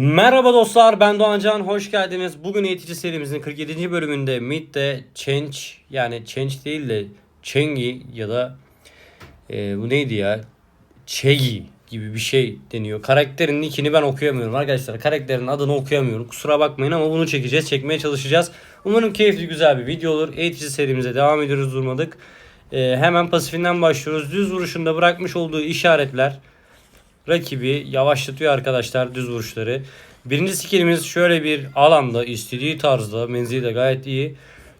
Merhaba dostlar ben Doğan Can hoş geldiniz. Bugün eğitici serimizin 47. bölümünde Mid'de Change yani Change değil de Chengi ya da e, bu neydi ya Chegi gibi bir şey deniyor. Karakterin nickini ben okuyamıyorum arkadaşlar. Karakterin adını okuyamıyorum. Kusura bakmayın ama bunu çekeceğiz. Çekmeye çalışacağız. Umarım keyifli güzel bir video olur. Eğitici serimize devam ediyoruz durmadık. E, hemen pasifinden başlıyoruz. Düz vuruşunda bırakmış olduğu işaretler rakibi yavaşlatıyor arkadaşlar düz vuruşları. Birinci skillimiz şöyle bir alanda istediği tarzda menzili de gayet iyi.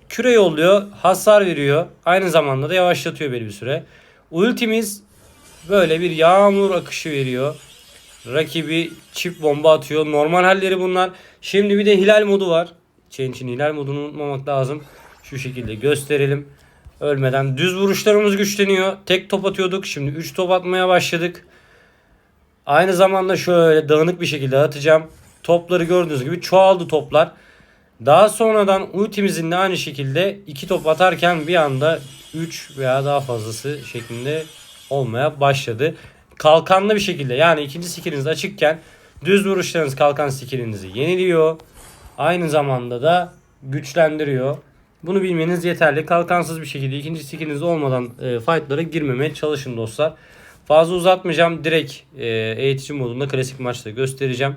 Küre yolluyor, hasar veriyor. Aynı zamanda da yavaşlatıyor belli bir süre. Ultimiz böyle bir yağmur akışı veriyor. Rakibi çift bomba atıyor. Normal halleri bunlar. Şimdi bir de hilal modu var. Change'in hilal modunu unutmamak lazım. Şu şekilde gösterelim. Ölmeden düz vuruşlarımız güçleniyor. Tek top atıyorduk. Şimdi 3 top atmaya başladık. Aynı zamanda şöyle dağınık bir şekilde atacağım. Topları gördüğünüz gibi çoğaldı toplar. Daha sonradan ultimizin de aynı şekilde iki top atarken bir anda 3 veya daha fazlası şeklinde olmaya başladı. Kalkanlı bir şekilde yani ikinci skilliniz açıkken düz vuruşlarınız kalkan skillinizi yeniliyor. Aynı zamanda da güçlendiriyor. Bunu bilmeniz yeterli. Kalkansız bir şekilde ikinci skilliniz olmadan e, fightlara girmemeye çalışın dostlar. Fazla uzatmayacağım. Direkt e, eğitici modunda klasik maçta göstereceğim.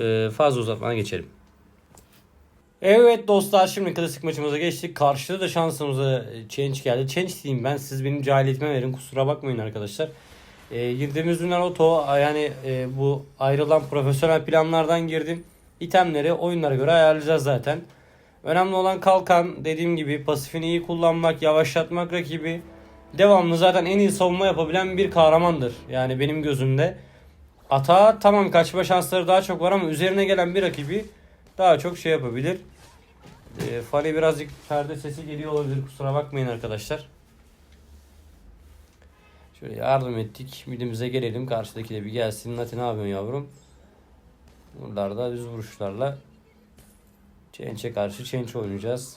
E, fazla uzatmadan geçelim. Evet dostlar şimdi klasik maçımıza geçtik. Karşıda da şansımıza change geldi. Change diyeyim ben siz benim cahiliyetime verin kusura bakmayın arkadaşlar. E, girdiğimiz ürünler oto yani e, bu ayrılan profesyonel planlardan girdim. İtemleri oyunlara göre ayarlayacağız zaten. Önemli olan kalkan dediğim gibi pasifini iyi kullanmak, yavaşlatmak rakibi. Devamlı zaten en iyi savunma yapabilen bir kahramandır. Yani benim gözümde. Ata tamam kaçma şansları daha çok var ama üzerine gelen bir rakibi daha çok şey yapabilir. E, Fanny birazcık perde sesi geliyor olabilir kusura bakmayın arkadaşlar. Şöyle yardım ettik. Midimize gelelim. Karşıdaki de bir gelsin. Nati ne yapıyorsun yavrum? Buralarda düz vuruşlarla Change'e karşı Change oynayacağız.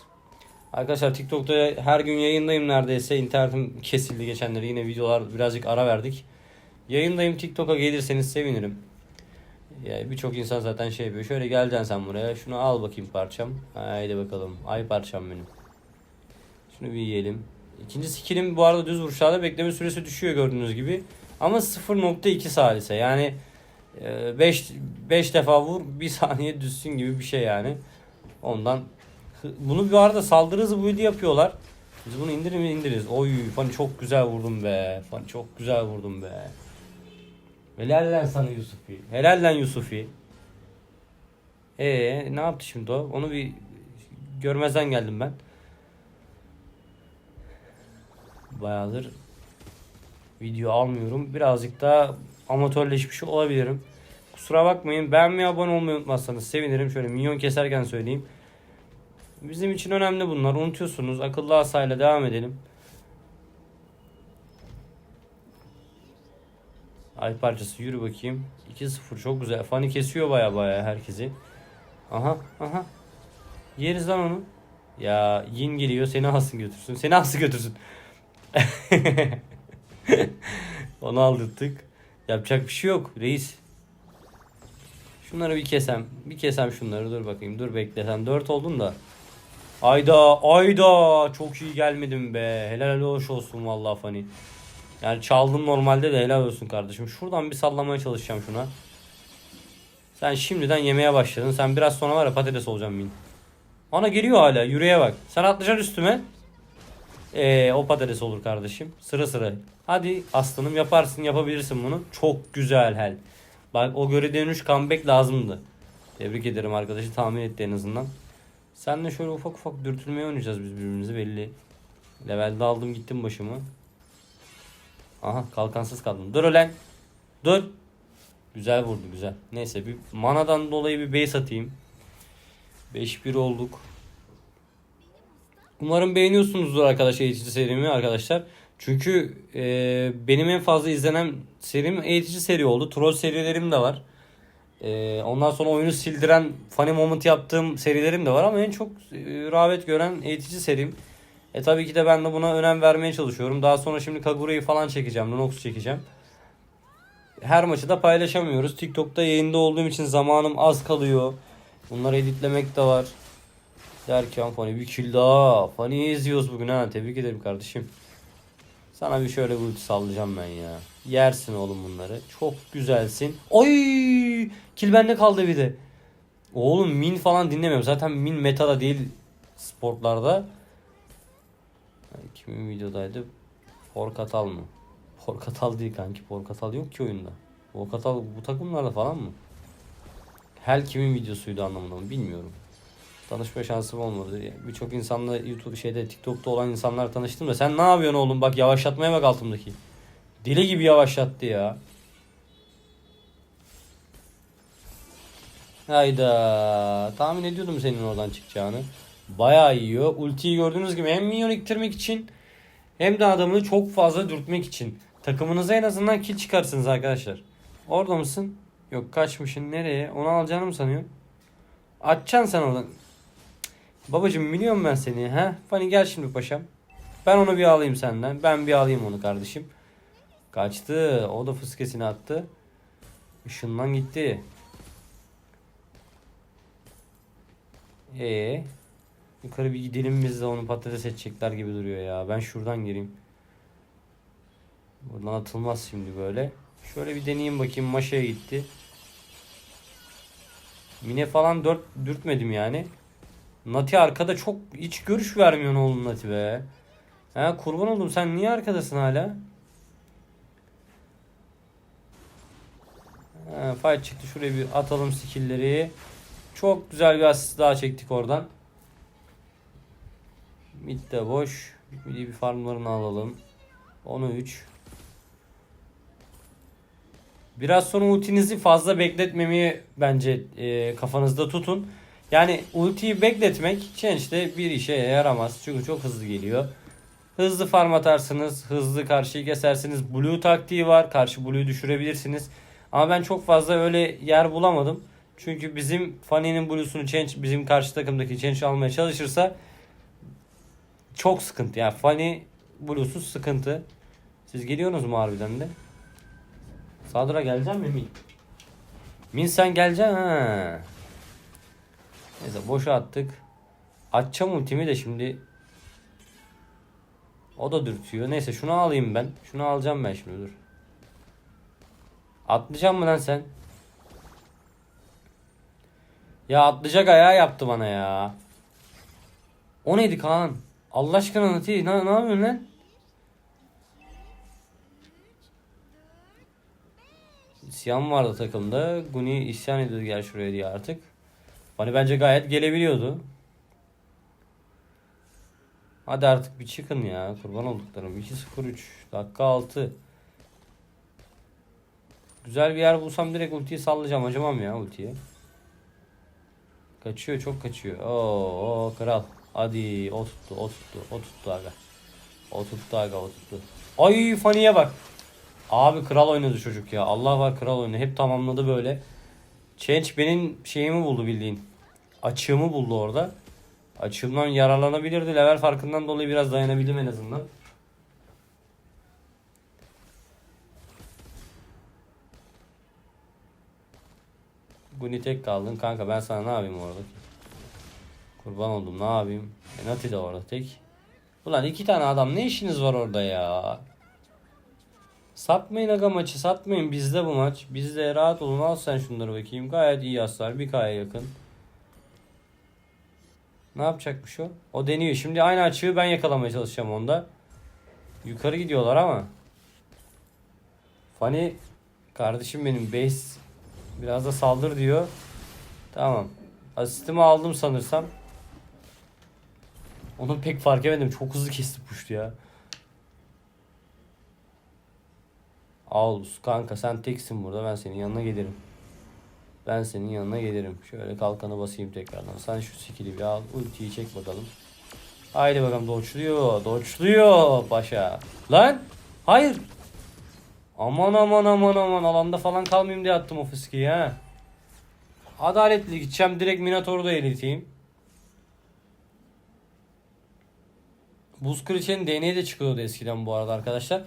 Arkadaşlar TikTok'ta her gün yayındayım neredeyse. İnternetim kesildi geçenleri. Yine videolar birazcık ara verdik. Yayındayım TikTok'a gelirseniz sevinirim. Yani birçok insan zaten şey yapıyor. Şöyle geleceksin sen buraya. Şunu al bakayım parçam. Haydi bakalım. Ay parçam benim. Şunu bir yiyelim. İkinci skillim bu arada düz vuruşlarda bekleme süresi düşüyor gördüğünüz gibi. Ama 0.2 salise. Yani 5 5 defa vur bir saniye düşsün gibi bir şey yani. Ondan bunu bir arada saldırı hızı build'i yapıyorlar. Biz bunu indirir mi indiririz. Oy Fani çok güzel vurdum be. Fani çok güzel vurdum be. Helal lan sana Yusufi. Helal lan Yusufi. Ee ne yaptı şimdi o? Onu bir görmezden geldim ben. Bayağıdır video almıyorum. Birazcık daha amatörleşmiş olabilirim. Kusura bakmayın. Beğenmeyi abone olmayı unutmazsanız sevinirim. Şöyle minyon keserken söyleyeyim. Bizim için önemli bunlar. Unutuyorsunuz. Akıllı asayla devam edelim. Ay parçası yürü bakayım. 2-0 çok güzel. Fani kesiyor baya baya herkesi. Aha aha. Yeriz lan onu. Ya yin geliyor seni alsın götürsün. Seni alsın götürsün. onu aldırttık. Yapacak bir şey yok reis. Şunları bir kesem. Bir kesem şunları dur bakayım. Dur bekle sen 4 oldun da. Ayda ayda çok iyi gelmedim be. Helal hoş olsun vallahi Fani. Yani çaldım normalde de helal olsun kardeşim. Şuradan bir sallamaya çalışacağım şuna. Sen şimdiden yemeye başladın. Sen biraz sonra var ya patates olacağım min. Ana geliyor hala. Yüreğe bak. Sen atlayacaksın üstüme. Ee, o patates olur kardeşim. Sıra sıra. Hadi aslanım yaparsın yapabilirsin bunu. Çok güzel hel. Bak o göre dönüş comeback lazımdı. Tebrik ederim arkadaşı tahmin etti en azından. Senle şöyle ufak ufak dürtülmeye oynayacağız biz birbirimizi belli. Levelde aldım gittim başımı. Aha kalkansız kaldım. Dur ölen. Dur. Güzel vurdu güzel. Neyse bir manadan dolayı bir base atayım. 5-1 olduk. Umarım beğeniyorsunuzdur arkadaşlar eğitici serimi arkadaşlar. Çünkü e, benim en fazla izlenen serim eğitici seri oldu. Troll serilerim de var. E, ondan sonra oyunu sildiren funny moment yaptığım serilerim de var ama en çok e, rağbet gören eğitici serim. E tabii ki de ben de buna önem vermeye çalışıyorum. Daha sonra şimdi Kagura'yı falan çekeceğim. Lunox çekeceğim. her maçı da paylaşamıyoruz. TikTok'ta yayında olduğum için zamanım az kalıyor. Bunları editlemek de var. Derken Fani bir kill daha. Fani'yi izliyoruz bugün ha. Tebrik ederim kardeşim. Sana bir şöyle bir sallayacağım ben ya. Yersin oğlum bunları. Çok güzelsin. Oy! Kill bende kaldı bir de. Oğlum min falan dinlemiyorum. Zaten min meta'da değil sportlarda. Kimin videodaydı? Porkatal mı? Porkatal değil kanki. Porkatal yok ki oyunda. Porkatal bu takımlarda falan mı? Hel kimin videosuydu anlamında mı bilmiyorum. Tanışma şansım olmadı. Birçok insanla YouTube şeyde TikTok'ta olan insanlar tanıştım da sen ne yapıyorsun oğlum? Bak yavaşlatmaya bak altımdaki. Deli gibi yavaşlattı ya. Hayda. Tahmin ediyordum senin oradan çıkacağını. Bayağı yiyor. Ultiyi gördüğünüz gibi hem minyon iktirmek için hem de adamı çok fazla dürtmek için. Takımınıza en azından kill çıkarsınız arkadaşlar. Orada mısın? Yok kaçmışsın. Nereye? Onu alacağını mı sanıyorsun? Açacaksın sen oradan. Babacım biliyorum ben seni. He? Fani gel şimdi paşam. Ben onu bir alayım senden. Ben bir alayım onu kardeşim. Kaçtı. O da fıskesini attı. Işından gitti. Ee, yukarı bir gidelim biz de onu patates edecekler gibi duruyor ya. Ben şuradan gireyim. Buradan atılmaz şimdi böyle. Şöyle bir deneyeyim bakayım. Maşa'ya gitti. Mine falan dört dürtmedim yani. Nati arkada çok hiç görüş vermiyor oğlum Nati be. Ha kurban oldum sen niye arkadasın hala? Ha, fight çıktı şuraya bir atalım skill'leri. Çok güzel bir asist daha çektik oradan. Mid de boş. Mid'i bir farmlarını alalım. 10'u 3. Biraz sonra ultinizi fazla bekletmemeyi bence e, kafanızda tutun. Yani ultiyi bekletmek Change'de bir işe yaramaz. Çünkü çok hızlı geliyor. Hızlı farm atarsınız. Hızlı karşıyı kesersiniz. Blue taktiği var. Karşı Blue'yu düşürebilirsiniz. Ama ben çok fazla öyle yer bulamadım. Çünkü bizim Fanny'nin Blue'sunu Change bizim karşı takımdaki Change almaya çalışırsa çok sıkıntı. Yani Fanny Blue'su sıkıntı. Siz geliyorsunuz mu harbiden de? Sadra gelecek mi Min? Min sen geleceksin ha. Neyse boşa attık. Açacağım ultimi de şimdi. O da dürtüyor. Neyse şunu alayım ben. Şunu alacağım ben şimdi dur. Atlayacak mı lan sen? Ya atlayacak ayağı yaptı bana ya. O neydi Kaan? Allah aşkına Nati ne, ne yapıyorsun lan? İsyan vardı takımda. Guni isyan ediyordu gel şuraya diye artık. Hani bence gayet gelebiliyordu. Hadi artık bir çıkın ya. Kurban olduklarım. 2-0-3. Dakika 6. Güzel bir yer bulsam direkt ultiyi sallayacağım. Acımam ya ultiye. Kaçıyor çok kaçıyor. Oo, kral. Hadi o tuttu o tuttu o tuttu aga. O tuttu aga o tuttu. Ay Fanny'e bak. Abi kral oynadı çocuk ya. Allah var kral oynadı. Hep tamamladı böyle. Change benim şeyimi buldu bildiğin. Açığımı buldu orada. Açığımdan yararlanabilirdi. Level farkından dolayı biraz dayanabildim en azından. Guni tek kaldın kanka ben sana ne yapayım orada? Kurban oldum ne yapayım? E, Nati de orada tek. Ulan iki tane adam ne işiniz var orada ya? Satmayın aga maçı satmayın bizde bu maç. Bizde rahat olun al sen şunları bakayım. Gayet iyi hasar bir kaya yakın. Ne yapacakmış o? O deniyor. Şimdi aynı açığı ben yakalamaya çalışacağım onda. Yukarı gidiyorlar ama. Fani kardeşim benim base biraz da saldır diyor. Tamam. Asistimi aldım sanırsam. Onu pek fark edemedim. Çok hızlı kesti puştu ya. Al kanka sen teksin burada ben senin yanına gelirim. Ben senin yanına gelirim. Şöyle kalkanı basayım tekrardan. Sen şu skill'i bir al. Ultiyi çek bakalım. Haydi bakalım doçluyor. Doçluyor paşa. Lan. Hayır. Aman aman aman aman. Alanda falan kalmayayım diye attım o fıskiyi ha. Adaletli gideceğim. Direkt Minotaur'u da eriteyim. Buz Kraliçe'nin DNA'yı de çıkıyordu eskiden bu arada arkadaşlar.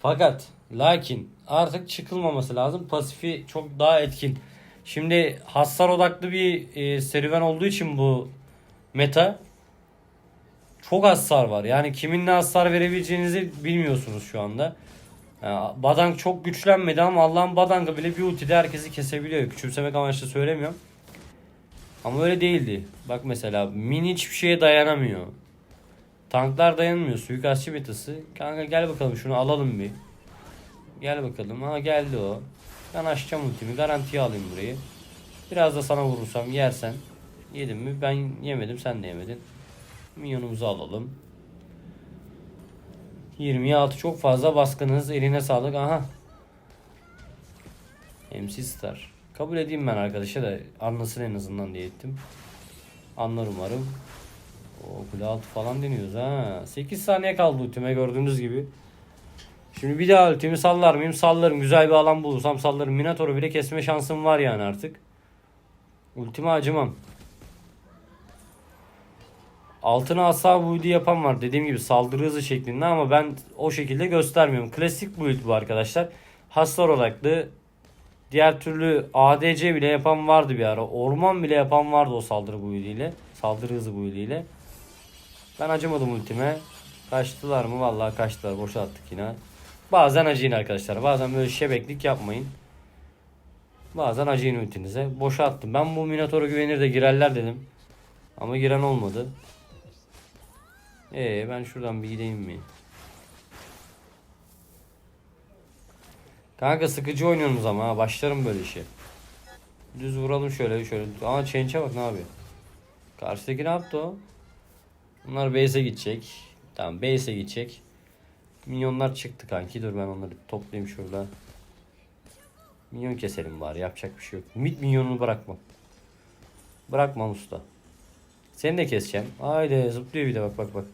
Fakat Lakin artık çıkılmaması lazım. Pasifi çok daha etkin. Şimdi hasar odaklı bir e, serüven olduğu için bu meta çok hasar var. Yani kimin ne hasar verebileceğinizi bilmiyorsunuz şu anda. Yani Badang çok güçlenmedi ama Allah'ın Badang'ı bile bir ultide herkesi kesebiliyor. Küçümsemek amaçlı söylemiyorum. Ama öyle değildi. Bak mesela Min hiçbir şeye dayanamıyor. Tanklar dayanmıyor. Suikastçı metası. Kanka gel bakalım şunu alalım bir. Gel bakalım. Ha geldi o. Ben açacağım ultimi. Garantiye alayım burayı. Biraz da sana vurursam yersen. Yedim mi? Ben yemedim. Sen de yemedin. Minyonumuzu alalım. 26 çok fazla baskınız. Eline sağlık. Aha. MC Star. Kabul edeyim ben arkadaşa da anlasın en azından diye ettim. Anlar umarım. O kule altı falan deniyoruz ha. 8 saniye kaldı ultime gördüğünüz gibi. Şimdi bir daha ultimi sallar mıyım? Sallarım. Güzel bir alan bulursam sallarım. Minotaur'u bile kesme şansım var yani artık. Ultime acımam. Altına asa build'i yapan var. Dediğim gibi saldırı hızı şeklinde ama ben o şekilde göstermiyorum. Klasik build bu arkadaşlar. Hasar odaklı. Diğer türlü ADC bile yapan vardı bir ara. Orman bile yapan vardı o saldırı build ile. Saldırı hızı build ile. Ben acımadım ultime. Kaçtılar mı? Vallahi kaçtılar. Boşa attık yine. Bazen acıyın arkadaşlar. Bazen böyle şebeklik yapmayın. Bazen acıyın ultinize. Boşa attım. Ben bu Minotaur'a güvenir de girerler dedim. Ama giren olmadı. Ee ben şuradan bir gideyim mi? Kanka sıkıcı oynuyorsunuz ama ha. Başlarım böyle işe. Düz vuralım şöyle şöyle. Aa change'e bak ne yapıyor? Karşıdaki ne yaptı o? Bunlar base'e gidecek. Tamam base'e gidecek. Minyonlar çıktı kanki. Dur ben onları toplayayım şurada. Minyon keselim bari. Yapacak bir şey yok. Mid minyonunu bırakmam. Bırakmam usta. Seni de keseceğim. Haydi zıplıyor bir de bak bak bak.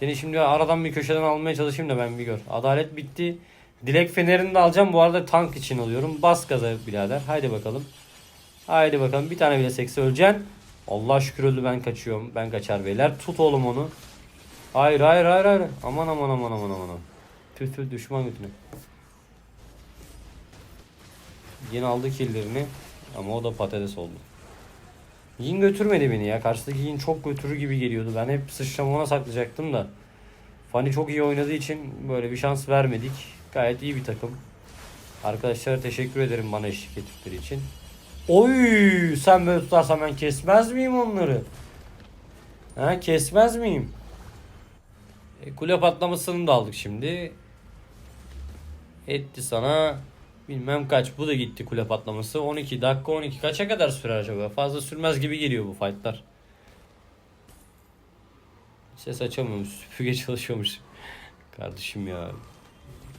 Seni şimdi aradan bir köşeden almaya çalışayım da ben bir gör. Adalet bitti. Dilek fenerini de alacağım. Bu arada tank için alıyorum. Bas gaza birader. Haydi bakalım. Haydi bakalım. Bir tane bile seksi öleceksin. Allah şükür öldü ben kaçıyorum. Ben kaçar beyler. Tut oğlum onu. Hayır hayır hayır hayır. Aman aman aman aman aman. Tüh tüh düşman götüne. Yine aldı killerini. Ama o da patates oldu. Yin götürmedi beni ya. Karşıdaki Yin çok götürür gibi geliyordu. Ben hep sıçramı ona saklayacaktım da. Fanny çok iyi oynadığı için böyle bir şans vermedik. Gayet iyi bir takım. Arkadaşlara teşekkür ederim bana eşlik ettikleri için. Oy sen böyle tutarsan ben kesmez miyim onları? Ha kesmez miyim? E, kule patlamasını da aldık şimdi. Etti sana bilmem kaç. Bu da gitti kule patlaması. 12 dakika 12 kaça kadar sürer acaba? Fazla sürmez gibi geliyor bu fightlar. Ses açamıyormuş. Süpürge çalışıyormuş. Kardeşim ya.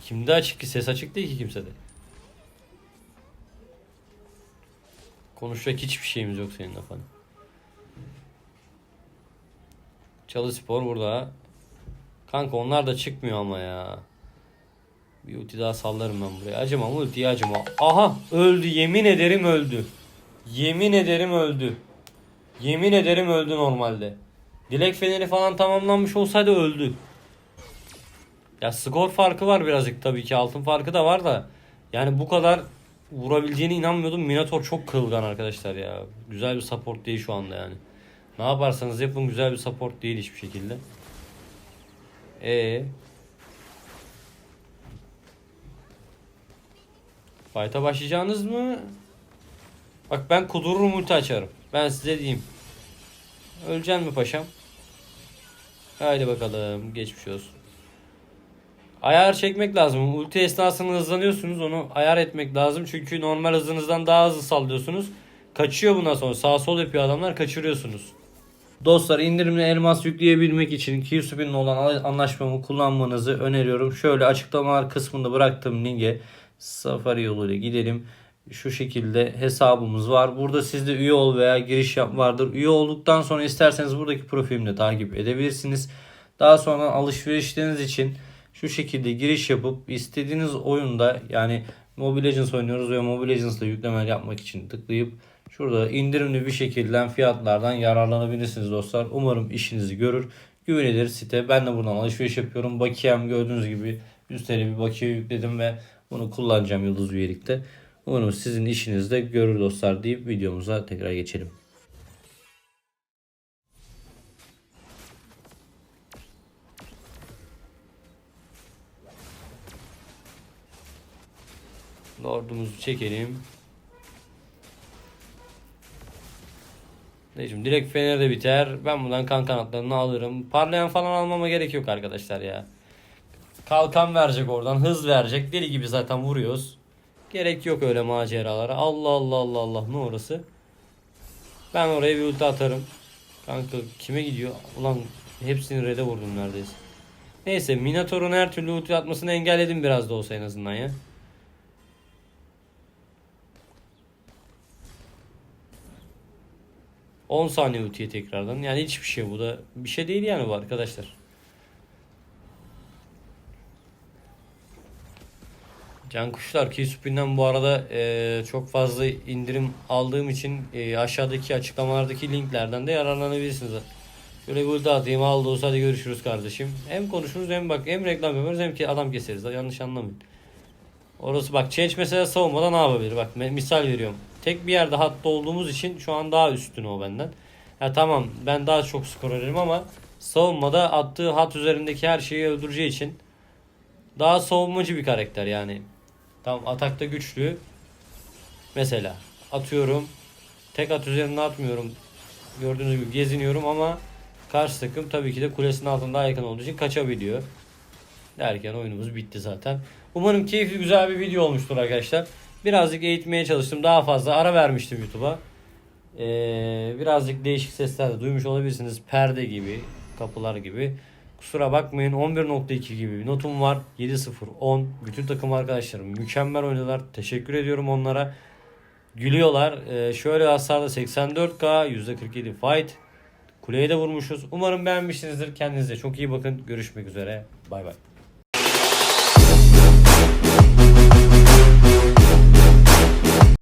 Kimde açık ki? Ses açık değil ki kimsede. Konuşacak hiçbir şeyimiz yok senin lafın. Çalı Spor burada. Kanka onlar da çıkmıyor ama ya. Bir ulti daha sallarım ben buraya. Acımam ultiye acımam. Aha öldü yemin ederim öldü. Yemin ederim öldü. Yemin ederim öldü normalde. Dilek feneri falan tamamlanmış olsaydı öldü. Ya skor farkı var birazcık tabii ki. Altın farkı da var da. Yani bu kadar vurabileceğine inanmıyordum. Minotaur çok kırılgan arkadaşlar ya. Güzel bir support değil şu anda yani. Ne yaparsanız yapın güzel bir support değil hiçbir şekilde. E Fight'a başlayacağınız mı? Bak ben kudururum ulti açarım. Ben size diyeyim. Öleceksin mi paşam? Haydi bakalım. Geçmiş olsun. Ayar çekmek lazım. Ulti esnasında hızlanıyorsunuz. Onu ayar etmek lazım. Çünkü normal hızınızdan daha hızlı sallıyorsunuz. Kaçıyor bundan sonra. Sağ sol yapıyor adamlar. Kaçırıyorsunuz. Dostlar indirimli elmas yükleyebilmek için Qsubin'le olan anlaşmamı kullanmanızı öneriyorum. Şöyle açıklamalar kısmında bıraktığım linke Safari yoluyla gidelim. Şu şekilde hesabımız var. Burada sizde üye ol veya giriş yap vardır. Üye olduktan sonra isterseniz buradaki profilimde takip edebilirsiniz. Daha sonra alışverişleriniz için şu şekilde giriş yapıp istediğiniz oyunda yani Mobile Legends oynuyoruz ve Mobile Legends'da yüklemeler yapmak için tıklayıp şurada indirimli bir şekilde fiyatlardan yararlanabilirsiniz dostlar. Umarım işinizi görür. Güvenilir site. Ben de buradan alışveriş yapıyorum. Bakiyem gördüğünüz gibi Üstelik bir bakiye yükledim ve bunu kullanacağım Yıldız üyelikte. Umarım sizin işinizde görür dostlar deyip videomuza tekrar geçelim. Lordumuzu çekelim. Ne şimdi direkt Fener de biter. Ben buradan kan kanatlarını alırım. Parlayan falan almama gerek yok arkadaşlar ya. Kalkan verecek oradan. Hız verecek. Deli gibi zaten vuruyoruz. Gerek yok öyle maceralara. Allah Allah Allah Allah. Ne orası? Ben oraya bir ulti atarım. Kanka kime gidiyor? Ulan hepsini red'e vurdum neredeyse. Neyse Minotaur'un her türlü ulti atmasını engelledim biraz da olsa en azından ya. ...10 saniye ultiye tekrardan. Yani hiçbir şey bu da... ...bir şey değil yani bu arkadaşlar. Can Kuşlar Keysupi'nden bu arada e, çok fazla indirim aldığım için e, aşağıdaki açıklamalardaki linklerden de yararlanabilirsiniz. Şöyle ulti atayım aldı olsa hadi görüşürüz kardeşim. Hem konuşuruz hem bak hem reklam yaparız hem ki adam keseriz. Yanlış anlamayın. Orası bak Change mesela savunmada ne yapabilir? Bak misal veriyorum. Tek bir yerde hatta olduğumuz için şu an daha üstün o benden. Ya tamam ben daha çok skor ederim ama savunmada attığı hat üzerindeki her şeyi öldüreceği için daha savunmacı bir karakter yani. Tamam atakta güçlü. Mesela atıyorum. Tek at üzerine atmıyorum. Gördüğünüz gibi geziniyorum ama karşı takım tabii ki de kulesinin altında yakın olduğu için kaçabiliyor. Derken oyunumuz bitti zaten. Umarım keyifli güzel bir video olmuştur arkadaşlar. Birazcık eğitmeye çalıştım. Daha fazla ara vermiştim YouTube'a. Ee, birazcık değişik sesler de duymuş olabilirsiniz. Perde gibi, kapılar gibi. Kusura bakmayın 11.2 gibi bir notum var. 7-0-10. Bütün takım arkadaşlarım mükemmel oynadılar. Teşekkür ediyorum onlara. Gülüyorlar. Ee, şöyle hasarda 84k, %47 fight. Kuleye de vurmuşuz. Umarım beğenmişsinizdir. Kendinize çok iyi bakın. Görüşmek üzere. Bay bay.